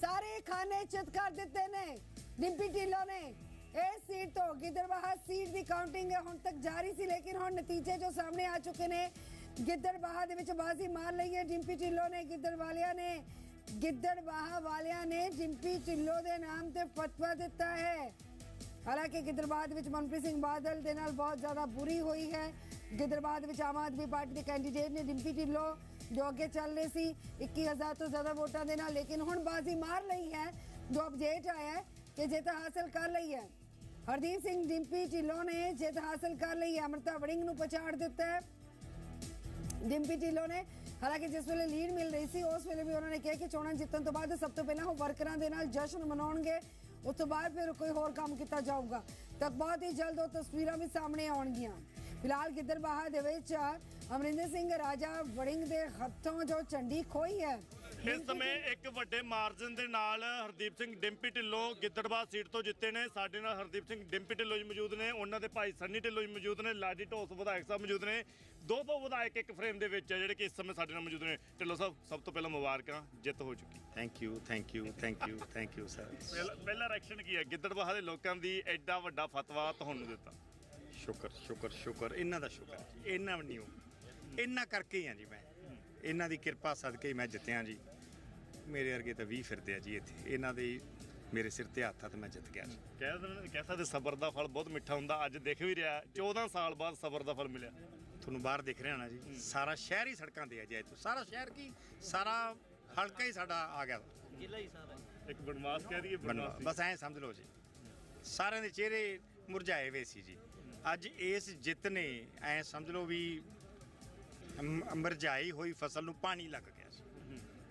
ਸਾਰੇ ਖਾਨੇ ਚਿਤ ਕਰ ਦਿੱਤੇ ਨੇ। ਡਿੰਪੀ ਢਿੱਲੋਂ ਨੇ। ਇਹ ਸੀਟ ਤੋਂ ਗਿੱਦੜਬਾਹਾ ਸੀਟ ਦੀ ਕਾਊਂਟਿੰਗ ਹੁਣ ਤੱਕ ਜਾਰੀ ਸੀ, ਲੇਕਿਨ ਹੁਣ ਨਤੀਜੇ ਜੋ ਸਾਹਮਣੇ ਆ ਚੁੱਕੇ ਨੇ, ਗਿੱਦੜਬਾਹਾ ਦੇ ਵਿੱਚ ਬਾਜ਼ੀ ਮਾਰ ਲਈ ਹੈ। ਡਿੰਪੀ ਢਿੱਲੋਂ ਨੇ ਗਿੱਦੜ ਵਾਲਿਆਂ ਨੇ, ਗਿੱਦੜਬਾਹਾ ਵਾਲਿਆਂ ਨੇ ਡਿੰਪੀ ਢਿੱਲੋਂ ਦੇ ਨਾਮ ਤੇ ਫਤਵਾ ਦਿੱਤਾ ਹੈ। ਹਾਲਾਂਕਿ ਗਿੱਦੜਬਾਹਾ ਦੇ ਵਿੱਚ ਮਨਪ੍ਰੀਤ ਸਿੰਘ ਬਾਦਲ ਦੇ ਨਾਲ ਬਹੁਤ ਜ਼ਿਆਦਾ ਬੁਰੀ ਹੋਈ ਹੈ। ਗਿੱਦੜਬਾਹਾ ਦੇ ਵਿੱਚ ਆਮ ਆਦਮੀ ਪਾਰਟੀ ਦੇ ਕੈਂਡੀਡੇਟ ਨੇ ਡਿੰਪੀ ਢਿੱਲੋਂ। ਜੋ ਅੱਗੇ ਚੱਲ ਰਹੇ ਸੀ 21000 ਤੋਂ ਜ਼ਿਆਦਾ ਵੋਟਾਂ ਦੇ ਨਾਲ, ਲੇਕਿਨ ਹੁਣ ਬਾਜ਼ੀ ਮਾਰ ਲਈ ਹੈ, ਜੋ ਅਪਡੇਟ ਆਇਆ ਹੈ ਕਿ ਜਿੱਤ ਹਾਸਲ ਕਰ ਲਈ ਹੈ। ਹਰਦੀਪ ਸਿੰਘ ਡਿੰਪੀ ਢਿੱਲੋਂ ਨੇ ਜਿੱਤ ਹਾਸਲ ਕਰ ਲਈ ਹੈ, ਅਮਰਤਾ ਵੜਿੰਗ ਨੂੰ ਪਛਾੜ ਦਿੱਤਾ ਹੈ। ਡਿੰਪੀ ਢਿੱਲੋਂ ਨੇ, ਹਾਲਾਂਕਿ ਜਿਸ ਵੇਲੇ ਲੀਡ ਮਿਲ ਰਹੀ ਸੀ, ਉਸ ਵੇਲੇ ਵੀ ਉਹਨਾਂ ਨੇ ਕਿਹਾ ਕਿ ਚੋਣਾਂ ਜਿੱਤਣ ਤੋਂ ਬਾਅਦ ਸਭ ਤੋਂ ਪਹਿਲਾਂ ਉਹ ਵਰਕਰਾਂ ਦੇ ਨਾਲ ਜਸ਼ਨ ਮਨਾਉਣਗੇ। ਉਸ ਤੋਂ ਬਾਅਦ ਫਿਰ ਕੋਈ ਹੋਰ ਕੰਮ ਕੀਤਾ ਜਾਊਗਾ। ਤਾਂ ਬਹੁਤ ਹੀ ਜਲਦ ਉਹ ਤਸਵੀਰਾਂ ਵੀ ਸਾਹਮਣੇ ਆਉਣਗੀਆਂ। ਫਿਲਹਾਲ ਗਿੱਦੜਬਾਹਾ ਦੇ ਵਿੱਚ ਅਮਰਿੰਦਰ ਸਿੰਘ ਰਾਜਾ ਵੜਿੰਗ ਦੇ ਹੱਥੋਂ ਜੋ ਝੰਡੀ ਖੋਈ ਹੈ ਇਸ ਸਮੇਂ ਇੱਕ ਵੱਡੇ ਮਾਰਜਨ ਦੇ ਨਾਲ ਹਰਦੀਪ ਸਿੰਘ ਡਿੰਪੀ ਢਿੱਲੋਂ ਗਿੱਦੜਬਾਹ ਸੀਟ ਤੋਂ ਜਿੱਤੇ ਨੇ। ਸਾਡੇ ਨਾਲ ਹਰਦੀਪ ਸਿੰਘ ਡਿੰਪੀ ਢਿੱਲੋਂ ਜੀ ਮੌਜੂਦ ਨੇ। ਉਹਨਾਂ ਦੇ ਭਾਈ ਸੰਨੀ ਢਿੱਲੋਂ ਜੀ ਮੌਜੂਦ ਨੇ। ਲਾਡੀ ਢੋਸ ਵਿਧਾਇਕ ਸਾਹਿਬ ਮੌਜੂਦ ਨੇ। ਦੋ ਦੋ ਵਿਧਾਇਕ ਇੱਕ ਫਰੇਮ ਦੇ ਵਿੱਚ ਆ ਜਿਹੜੇ ਕਿ ਇਸ ਸਮੇਂ ਸਾਡੇ ਨਾਲ ਮੌਜੂਦ ਨੇ। ਢਿੱਲੋਂ ਸਾਹਿਬ ਸਭ ਤੋਂ ਪਹਿਲਾਂ ਮੁਬਾਰਕਾਂ। ਜਿੱਤ ਹੋ ਚੁੱਕੀ। Thank you thank you thank you thank you sir ਪਹਿਲਾ ਰਿਐਕਸ਼ਨ ਕੀ ਹੈ? ਗਿੱਦੜਬਾਹ ਦੇ ਲੋਕਾਂ ਦੀ ਐਡਾ ਵੱਡਾ ਫਤਵਾ ਤੁਹਾਨੂੰ ਦਿੱਤਾ। ਸ਼ੁਕਰ ਸ਼ੁਕਰ ਸ਼ੁਕਰ। ਇਹਨਾਂ ਦਾ ਸ਼ੁਕਰ ਇਹਨਾਂ ਵੀ ਨਹੀਂ ਹੋ। ਇਹਨਾਂ ਕਰਕੇ ਹੀ ਆ ਜੀ ਮੈਂ। ਇਹਨਾਂ ਦੀ ਕਿਰਪਾ ਸਦਕੇ ਹੀ ਮੈਂ ਜਿੱਤਿਆ ਜੀ। ਮੇਰੇ ਵਰਗੇ ਤਾਂ 20 ਫਿਰਦੇ ਆ ਜੀ ਇੱਥੇ। ਇਹਨਾਂ ਦੇ ਹੀ ਮੇਰੇ ਸਿਰ ਤੇ ਹੱਥ ਆ ਤੇ ਮੈਂ ਜਿੱਤ ਗਿਆ ਜੀ। ਕਹਿ ਸਕਦੇ ਕਹਿ ਸਕਦੇ ਸਬਰ ਦਾ ਫਲ ਬਹੁਤ ਮਿੱਠਾ ਹੁੰਦਾ ਅੱਜ ਦਿਖ ਵੀ ਰਿਹਾ। 14 ਸਾਲ ਬਾਅਦ ਸਬਰ ਦਾ ਫਲ ਮਿਲਿਆ। ਤੁਹਾਨੂੰ ਬਾਹਰ ਦਿਖ ਰਿਹਾ ਨਾ ਜੀ। ਸਾਰਾ ਸ਼ਹਿਰ ਹੀ ਸੜਕਾਂ ਤੇ ਆ ਜੀ ਇੱਥੋਂ ਸਾਰਾ ਸ਼ਹਿਰ ਕੀ? ਸਾਰਾ ਹਲਕਾ ਹੀ ਸਾਡਾ ਆ ਗਿਆ। ਇੱਕ ਬਨਵਾਸ ਕਹਿ ਦਈਏ ਬਨਵਾਸ। ਬਸ ਐਂ ਸਮਝ ਲਓ ਜੀ। ਸਾਰਿਆਂ ਦੇ ਚਿਹਰੇ ਮੁਰਝਾਏ ਹੋਏ ਸੀ ਜੀ। ਅੱਜ ਇਸ ਜਿੱਤ ਨੇ ਐਂ ਸਮਝ ਲਓ ਵੀ ਮੁਰਝਾਈ ਹੋਈ ਫਸਲ ਨੂੰ ਪਾਣੀ ਲੱਗ ਗਿਆ ਸੀ।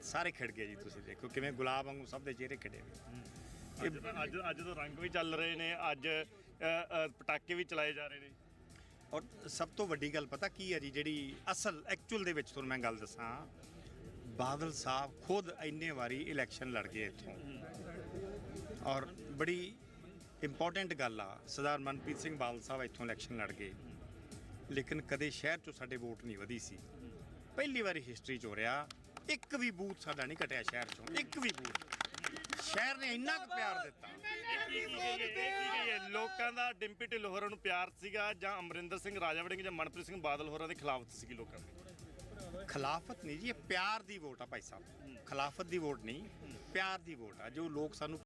ਸਾਰੇ ਖਿੜ ਗਏ ਜੀ ਤੁਸੀਂ ਦੇਖੋ ਕਿਵੇਂ ਗੁਲਾਬ ਵਾਂਗੂ ਸਭ ਦੇ ਚਿਹਰੇ ਖਿੜੇ ਹੋਏ। ਅੱਜ ਅੱਜ ਅੱਜ ਤੋਂ ਰੰਗ ਵੀ ਚੱਲ ਰਹੇ ਨੇ ਅੱਜ ਪਟਾਕੇ ਵੀ ਚਲਾਏ ਜਾ ਰਹੇ ਨੇ। ਔਰ ਸਭ ਤੋਂ ਵੱਡੀ ਗੱਲ ਪਤਾ ਕੀ ਹੈ ਜੀ ਜਿਹੜੀ ਅਸਲ ਐਕਚੁਅਲ ਦੇ ਵਿੱਚ ਤੁਹਾਨੂੰ ਮੈਂ ਗੱਲ ਦੱਸਾਂ ਬਾਦਲ ਸਾਹਿਬ ਖੁਦ ਇੰਨੇ ਵਾਰੀ ਇਲੈਕਸ਼ਨ ਲੜ ਗਏ ਇੱਥੋਂ। ਔਰ ਬੜੀ ਇੰਪੋਰਟੈਂਟ ਗੱਲ ਆ ਸਰਦਾਰ ਮਨਪ੍ਰੀਤ ਸਿੰਘ ਬਾਦਲ ਸਾਹਿਬ ਇੱਥੋਂ ਇਲੈਕਸ਼ਨ ਲੜ ਗਏ। ਲੇਕਿਨ ਕਦੇ ਸ਼ਹਿਰ ਚੋਂ ਸਾਡੇ ਵੋਟ ਨਹੀਂ ਵਧੀ ਸੀ। ਪਹਿਲੀ ਵਾਰੀ ਹਿਸਟਰੀ ਚ ਹੋ ਰਿਹਾ ਇੱਕ ਵੀ ਬੂਥ ਸਾਡਾ ਨਹੀਂ ਘਟਿਆ ਸ਼ਹਿਰ ਚੋਂ ਇੱਕ ਵੀ ਬੂਥ। ਸ਼ਹਿਰ ਨੇ ਇੰਨਾ ਕੁ ਪਿਆਰ ਦਿੱਤਾ। ਲੋਕਾਂ ਦਾ ਡਿੰਪੀ ਢਿੱਲੋਂ ਹੋਰਾਂ ਨੂੰ ਪਿਆਰ ਸੀਗਾ ਜਾਂ ਅਮਰਿੰਦਰ ਸਿੰਘ ਰਾਜਾ ਵੜਿੰਗ ਜਾਂ ਮਨਪ੍ਰੀਤ ਸਿੰਘ ਬਾਦਲ ਹੋਰਾਂ ਦੀ ਖਿਲਾਫਤ ਸੀਗੀ ਲੋਕਾਂ ਦੀ? ਖਿਲਾਫਤ ਨਹੀਂ ਜੀ ਇਹ ਪਿਆਰ ਦੀ ਵੋਟ ਆ ਭਾਈ ਸਾਹਿਬ। ਖਿਲਾਫਤ ਦੀ ਵੋਟ ਨਹੀਂ ਪਿਆਰ ਦੀ ਵੋਟ ਆ। ਜੋ ਲੋਕ ਸਾਨੂੰ